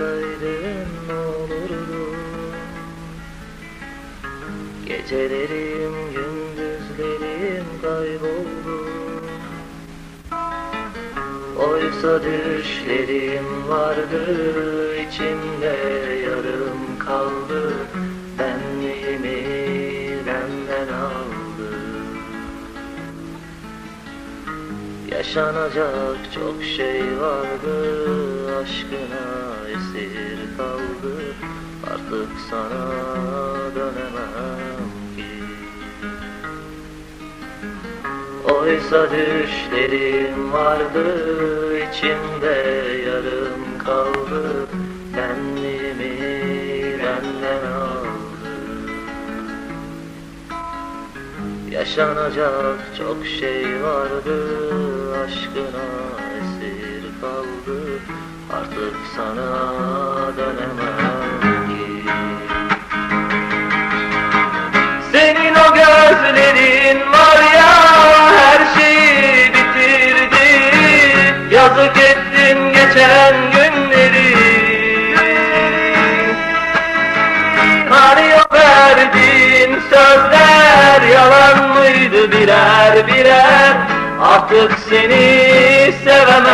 Arasaydın ne olurdu? Gecelerim gündüzlerim kayboldu. Oysa düşlerim vardı içimde yarım kaldı. Benliğimi benden aldı? Yaşanacak çok şey vardı Aşkına esir kaldı. Artık sana dönemem ki. Oysa düşlerim vardı içimde yarım kaldı. Kendimi benden aldı. Yaşanacak çok şey vardı Aşkına esir kaldı Artık sana dönemem. Ki Senin o gözlerin var ya Her şeyi bitirdi. Yazık ettin geçen günleri. Hani o verdiğin sözler yalan mıydı birer birer? Artık seni sevemem